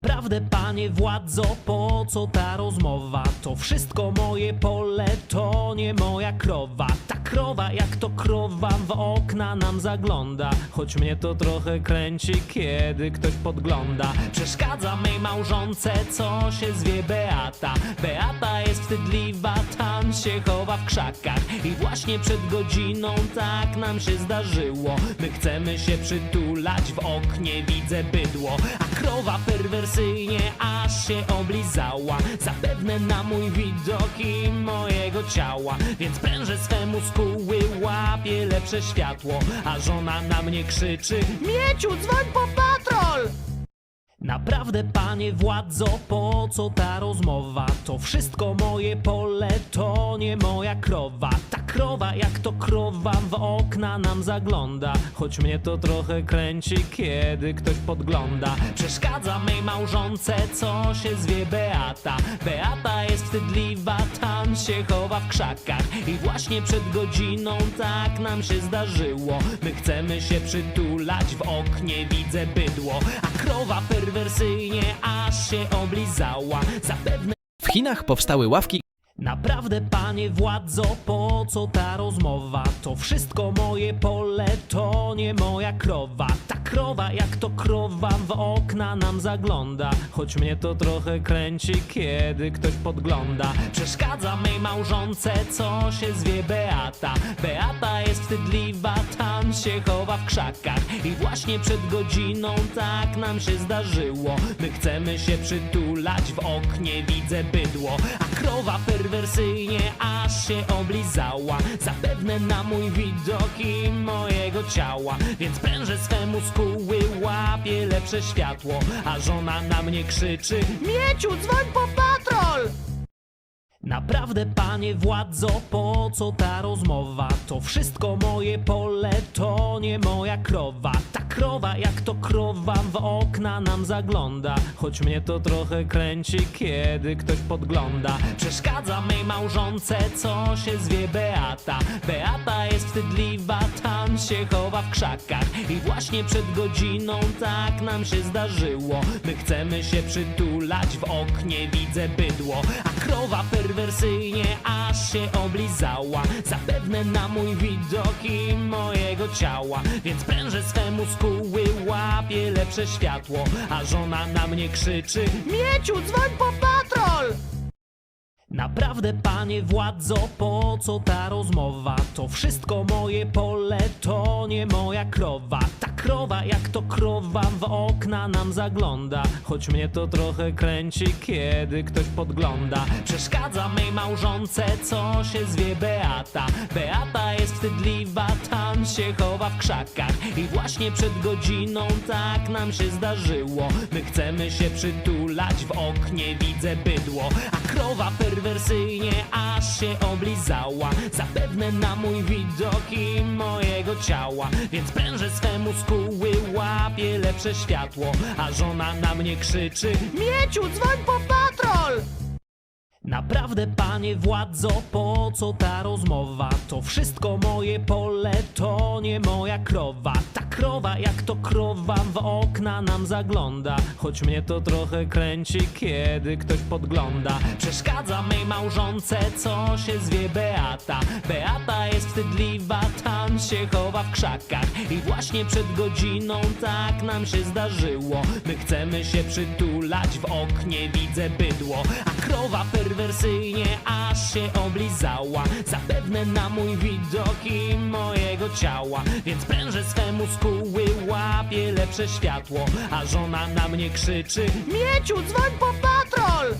Prawdę, panie władzo, po co ta rozmowa? To wszystko moje pole, to nie moja krowa. Ta krowa, jak to krowa, w okna nam zagląda. Choć mnie to trochę kręci, kiedy ktoś podgląda. Przeszkadza mej małżonce, co się zwie Beata. Beata jest wstydliwa, tam się chowa w krzakach. I właśnie przed godziną tak nam się zdarzyło. My chcemy się przytulać, w oknie widzę bydło. A krowa perwersyjnie aż się oblizała. Zapewne na mój widok i mojego ciała. Więc prężę swe muskuły, łapię lepsze światło. A żona na mnie krzyczy: Mieciu, dzwoń po patrol! Naprawdę, panie władzo, po co ta rozmowa? To wszystko moje pole, to nie moja krowa. Ta krowa, jak to krowa, w okna nam zagląda. Choć mnie to trochę kręci, kiedy ktoś podgląda. Przeszkadza mej małżonce, co się zwie Beata. Beata jest wstydliwa, tam się chowa w krzakach. I właśnie przed godziną tak nam się zdarzyło. My chcemy się przytulać, w oknie widzę bydło. A krowa perwersyjnie aż się oblizała. Zapewne W Chinach powstały ławki Naprawdę, panie władzo, po co ta rozmowa? To wszystko moje pole, to nie moja krowa. Ta krowa, jak to krowa, w okna nam zagląda. Choć mnie to trochę kręci, kiedy ktoś podgląda. Przeszkadza mej małżonce, co się zwie Beata. Beata jest wstydliwa, tam się chowa w krzakach. I właśnie przed godziną tak nam się zdarzyło. My chcemy się przytulać, w oknie widzę bydło. A krowa perwersyjnie aż się oblizała. Zapewne na mój widok i mojego ciała. Więc prężę swe muskuły, łapię lepsze światło. A żona na mnie krzyczy: Mieciu, dzwoń po patrol! Naprawdę, panie władzo, po co ta rozmowa? To wszystko moje pole, to nie moja krowa. Ta krowa, jak to krowa, w okna nam zagląda. Choć mnie to trochę kręci, kiedy ktoś podgląda. Przeszkadza mej małżonce, co się zwie Beata. Beata jest wstydliwa, tam się chowa w krzakach. I właśnie przed godziną tak nam się zdarzyło. My chcemy się przytulać, w oknie widzę bydło. A krowa perwersyjnie aż się oblizała. Zapewne na mój widok i mojego ciała. Więc prężę swe muskuły, łapię lepsze światło. A żona na mnie krzyczy: Mieciu, dzwoń po patrol! Naprawdę, panie władzo, po co ta rozmowa? To wszystko moje pole, to nie moja krowa. Ta krowa, jak to krowa, w okna nam zagląda. Choć mnie to trochę kręci, kiedy ktoś podgląda. Przeszkadza mej małżonce, co się zwie Beata. Beata jest wstydliwa, tam się chowa w krzakach. I właśnie przed godziną tak nam się zdarzyło. My chcemy się przytulać, w oknie widzę bydło. A krowa perwersyjnie aż się oblizała. Zapewne na mój widok i mojego ciała. Więc prężę swe muskuły, łapię lepsze światło. A żona na mnie krzyczy: Mieciu, dzwoń po patrol! Naprawdę, panie władzo, po co ta rozmowa? To wszystko moje pole, to nie moja krowa. Ta krowa, jak to krowa, w okna nam zagląda. Choć mnie to trochę kręci, kiedy ktoś podgląda. Przeszkadza mej małżonce, co się zwie Beata. Beata jest wstydliwa, tam się chowa w krzakach. I właśnie przed godziną tak nam się zdarzyło. My chcemy się przytulać, w oknie widzę bydło. A krowa perwersyjnie aż się oblizała. Zapewne na mój widok i mojego ciała. Więc prężę swe muskuły, łapię lepsze światło. A żona na mnie krzyczy: Mieciu, dzwoń po patrol!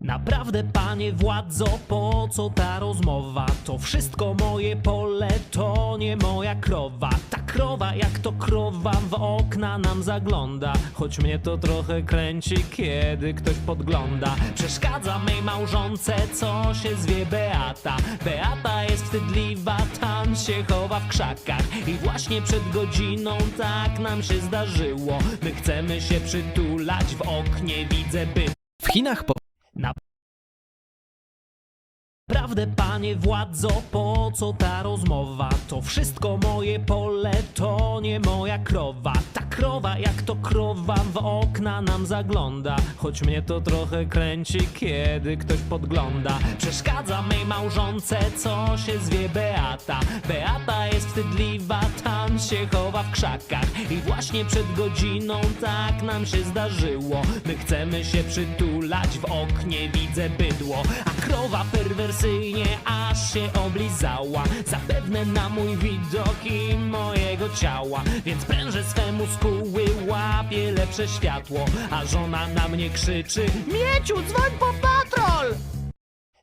Naprawdę, panie władzo, po co ta rozmowa? To wszystko moje pole, to nie moja krowa. Ta krowa, jak to krowa, w okna nam zagląda. Choć mnie to trochę kręci, kiedy ktoś podgląda. Przeszkadza mej małżonce, co się zwie Beata. Beata jest wstydliwa, tam się chowa w krzakach. I właśnie przed godziną tak nam się zdarzyło. My chcemy się przytulać, w oknie widzę byt. w Chinach po Na Prawdę, panie władzo, po co ta rozmowa? To wszystko moje pole, to nie moja krowa. Ta krowa, jak to krowa, w okna nam zagląda. Choć mnie to trochę kręci, kiedy ktoś podgląda. Przeszkadza mej małżonce, co się zwie Beata. Beata jest wstydliwa, tam się chowa w krzakach. I właśnie przed godziną tak nam się zdarzyło. My chcemy się przytulać, w oknie widzę bydło. A krowa perwersyjnie aż się oblizała. Zapewne na mój widok i mojego ciała. Więc prężę swemu skóły, łapię lepsze światło. A żona na mnie krzyczy: Mieciu, dzwoń po patrol!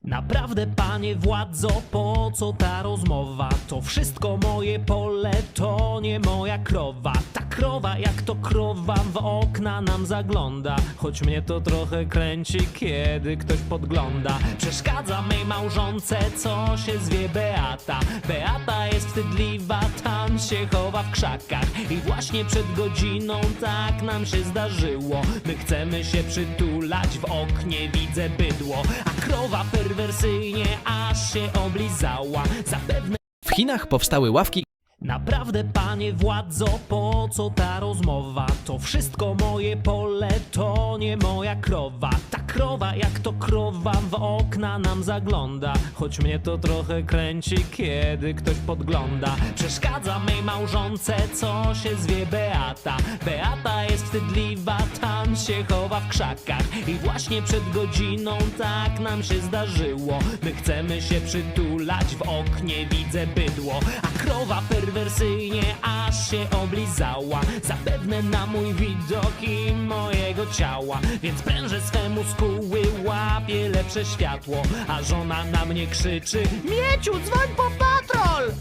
Naprawdę, panie władzo, po co ta rozmowa? To wszystko moje pole, to nie moja krowa. Ta krowa, jak to krowa, w okna nam zagląda. Choć mnie to trochę kręci, kiedy ktoś podgląda. Przeszkadza mej małżonce, co się zwie Beata. Beata jest wstydliwa, tam się chowa w krzakach. I właśnie przed godziną tak nam się zdarzyło. My chcemy się przytulać, w oknie widzę bydło. A krowa perwersyjnie aż się oblizała. Zapewne W Chinach powstały ławki Naprawdę, panie władzo, po co ta rozmowa? To wszystko moje pole, to nie moja krowa. Ta krowa, jak to krowa, w okna nam zagląda. Choć mnie to trochę kręci, kiedy ktoś podgląda. Przeszkadza mej małżonce, co się zwie Beata. Beata jest wstydliwa, tam się chowa w krzakach. I właśnie przed godziną tak nam się zdarzyło. My chcemy się przytulać, w oknie widzę bydło. A krowa perwersyjnie aż się oblizała. Zapewne na mój widok i mojego ciała. Więc prężę swemu skóły, łapię lepsze światło. A żona na mnie krzyczy: Mieciu, dzwoń po patrol!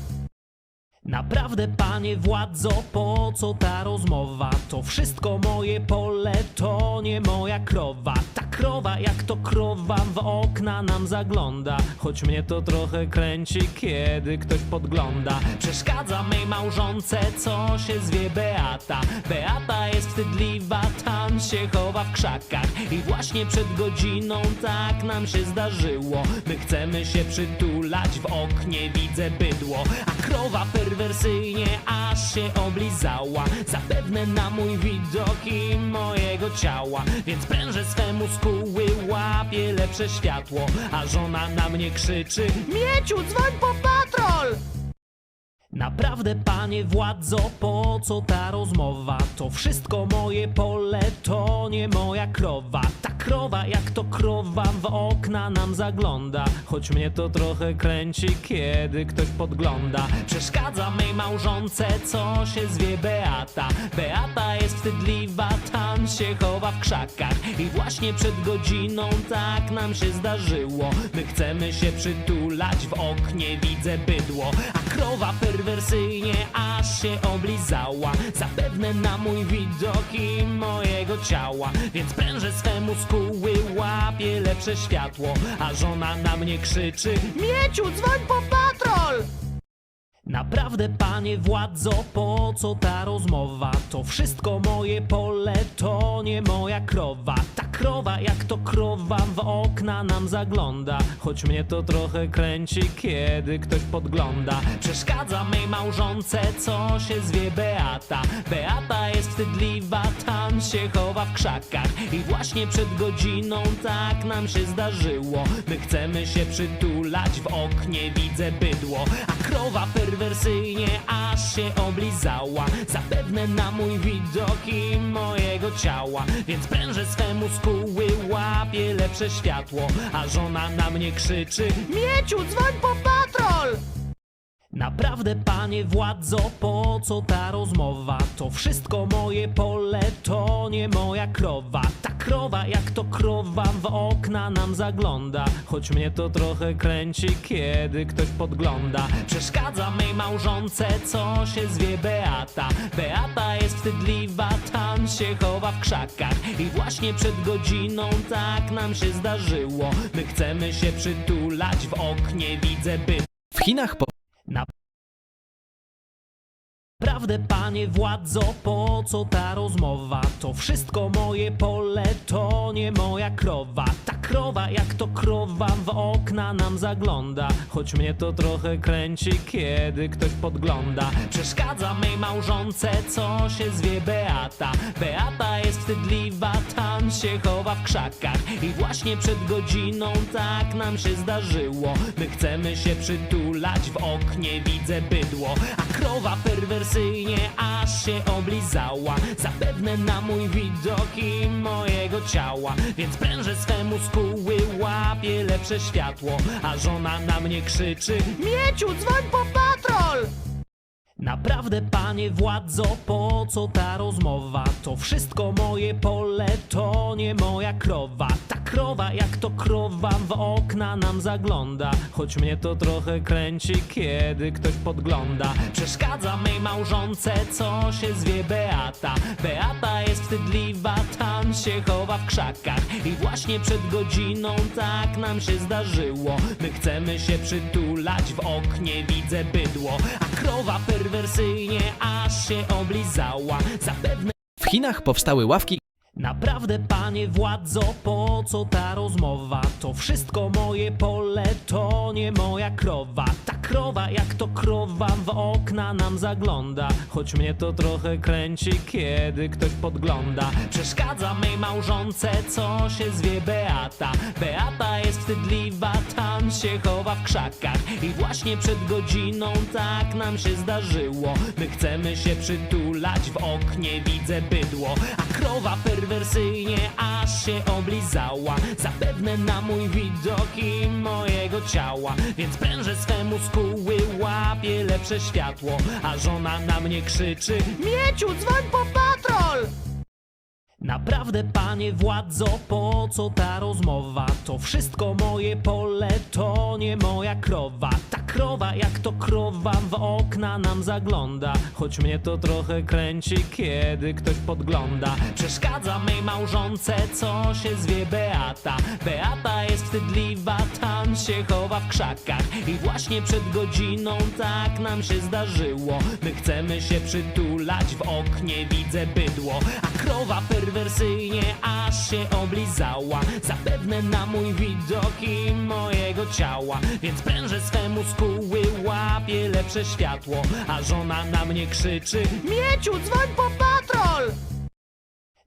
Naprawdę, panie władzo, po co ta rozmowa? To wszystko moje pole, to nie moja krowa. Ta krowa, jak to krowa, w okna nam zagląda. Choć mnie to trochę kręci, kiedy ktoś podgląda. Przeszkadza mej małżonce, co się zwie Beata. Beata jest wstydliwa, tam się chowa w krzakach. I właśnie przed godziną tak nam się zdarzyło. My chcemy się przytulać, w oknie widzę bydło. A krowa perwersyjnie aż się oblizała. Zapewne na mój widok i mojego ciała. Więc prężę swemu skóły, łapię lepsze światło. A żona na mnie krzyczy: Mieciu, dzwoń po patrol! Naprawdę, panie władzo, po co ta rozmowa? To wszystko moje pole, to nie moja krowa. Ta krowa, jak to krowa, w okna nam zagląda. Choć mnie to trochę kręci, kiedy ktoś podgląda. Przeszkadza mej małżonce, co się zwie Beata. Beata jest wstydliwa, tam się chowa w krzakach. I właśnie przed godziną tak nam się zdarzyło. My chcemy się przytulać, w oknie widzę bydło. A krowa perwersyjnie aż się oblizała. Zapewne na mój widok i mojego ciała. Więc prężę swemu skóły, łapię lepsze światło. A żona na mnie krzyczy: Mieciu, dzwoń po patrol! Naprawdę, panie władzo, po co ta rozmowa? To wszystko moje pole, to nie moja krowa. Krowa, jak to krowa, w okna nam zagląda. Choć mnie to trochę kręci, kiedy ktoś podgląda. Przeszkadza mej małżonce, co się zwie Beata. Beata jest wstydliwa, tam się chowa w krzakach. I właśnie przed godziną tak nam się zdarzyło. My chcemy się przytulać, w oknie widzę bydło. A krowa perwersyjnie aż się oblizała. Zapewne na mój widok i mojego ciała. Więc prężę swemu skóły, łapię lepsze światło. A żona na mnie krzyczy: Mieciu, dzwoń po patrol! Naprawdę, panie władzo, po co ta rozmowa? To wszystko moje pole, to nie moja krowa. Ta krowa, jak to krowa, w okna nam zagląda. Choć mnie to trochę kręci, kiedy ktoś podgląda. Przeszkadza mej małżonce, co się zwie Beata. Beata jest wstydliwa, tam się chowa w krzakach. I właśnie przed godziną tak nam się zdarzyło. My chcemy się przytulać, w oknie widzę byt. W Chinach po Na... Prawdę, panie władzo, po co ta rozmowa? To wszystko moje pole, to nie moja krowa. Ta krowa jak to krowa w okna nam zagląda Choć mnie to trochę kręci, kiedy ktoś podgląda Przeszkadza mej małżonce, co się zwie Beata Beata jest wstydliwa, się chowa w krzakach I właśnie przed godziną tak nam się zdarzyło. My chcemy się przytulać, w oknie widzę bydło A krowa perwersyjnie aż się oblizała. Zapewne na mój widok i mojego ciała Więc prężę swemu skóły, łapię lepsze światło. A żona na mnie krzyczy Mieciu, dzwoń po patrol! Naprawdę, panie władzo, po co ta rozmowa? To wszystko moje pole, to nie moja krowa. Ta krowa, jak to krowa, w okna nam zagląda. Choć mnie to trochę kręci, kiedy ktoś podgląda. Przeszkadza mej małżonce, co się zwie Beata. Beata jest wstydliwa, tam się chowa w krzakach. I właśnie przed godziną tak nam się zdarzyło. My chcemy się przytulać, w oknie widzę bydło. A perwersyjnie aż się oblizała. Zapewne W Chinach powstały ławki, Naprawdę, panie władzo, po co ta rozmowa? To wszystko moje pole, to nie moja krowa. Ta krowa, jak to krowa, w okna nam zagląda. Choć mnie to trochę kręci, kiedy ktoś podgląda. Przeszkadza mej małżonce, co się zwie Beata. Beata jest wstydliwa, tam się chowa w krzakach. I właśnie przed godziną tak nam się zdarzyło. My chcemy się przytulać, w oknie widzę bydło. Krowa perwersyjnie aż się oblizała. Zapewne na mój widok i mojego ciała. Więc prężę swemu skóły, łapię lepsze światło. A żona na mnie krzyczy: Mieciu, dzwoń po patrol! Naprawdę, panie władzo, po co ta rozmowa? To wszystko moje pole, to nie moja krowa. Ta krowa, jak to krowa, w okna nam zagląda. Choć mnie to trochę kręci, kiedy ktoś podgląda. Przeszkadza mej małżonce, co się zwie Beata. Beata jest wstydliwa, tam się chowa w krzakach. I właśnie przed godziną tak nam się zdarzyło. My chcemy się przytulać, w oknie widzę bydło. A krowa perwersyjnie aż się oblizała. Zapewne na mój widok i mojego ciała. Więc prężę swemu skóły, łapię lepsze światło. A żona na mnie krzyczy: Mieciu, dzwoń po patrol!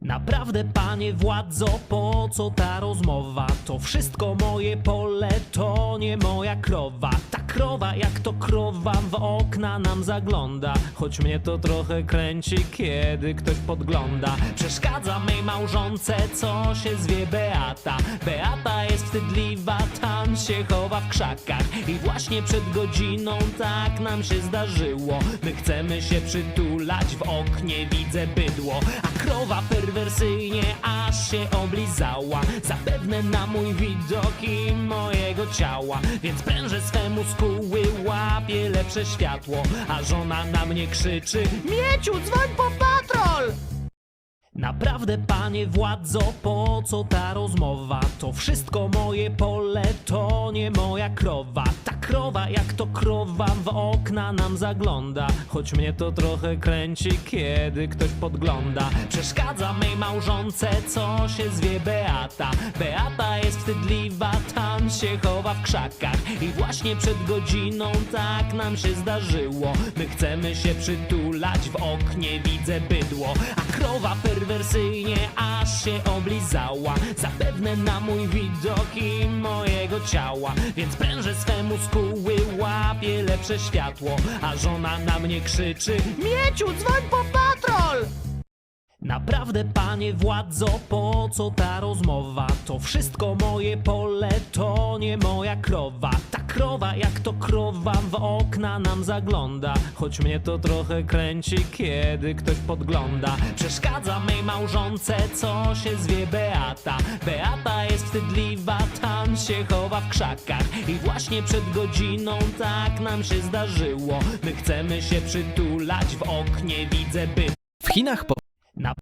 Naprawdę, panie władzo, po co ta rozmowa? To wszystko moje pole, to nie moja krowa. Ta krowa, jak to krowa, w okna nam zagląda. Choć mnie to trochę kręci, kiedy ktoś podgląda. Przeszkadza mej małżonce, co się zwie Beata. Beata jest wstydliwa, tam się chowa w krzakach. I właśnie przed godziną tak nam się zdarzyło. My chcemy się przytulać, w oknie widzę bydło. A krowa perwersyjnie aż się oblizała. Zapewne na mój widok i mojego ciała. Więc prężę swemu skóły, łapię lepsze światło. A żona na mnie krzyczy: Mieciu, dzwoń po patrol! Naprawdę, panie władzo, po co ta rozmowa? To wszystko moje pole, to nie moja krowa. Ta krowa, jak to krowa, w okna nam zagląda. Choć mnie to trochę kręci, kiedy ktoś podgląda. Przeszkadza mej małżonce, co się zwie Beata. Beata jest wstydliwa, tam się chowa w krzakach. I właśnie przed godziną tak nam się zdarzyło. My chcemy się przytulać, w oknie widzę bydło. A krowa perwersyjnie aż się oblizała. Zapewne na mój widok i mojego ciała. Więc prężę swemu łapię lepsze światło. A żona na mnie krzyczy: Mieciu, dzwoń po patrol! Naprawdę, panie władzo, po co ta rozmowa? To wszystko moje pole, to nie moja krowa. Ta krowa, jak to krowa, w okna nam zagląda. Choć mnie to trochę kręci, kiedy ktoś podgląda. Przeszkadza mej małżonce, co się zwie Beata. Beata jest wstydliwa, tam się chowa w krzakach. I właśnie przed godziną tak nam się zdarzyło. My chcemy się przytulać, w oknie widzę by. w Chinach po... Na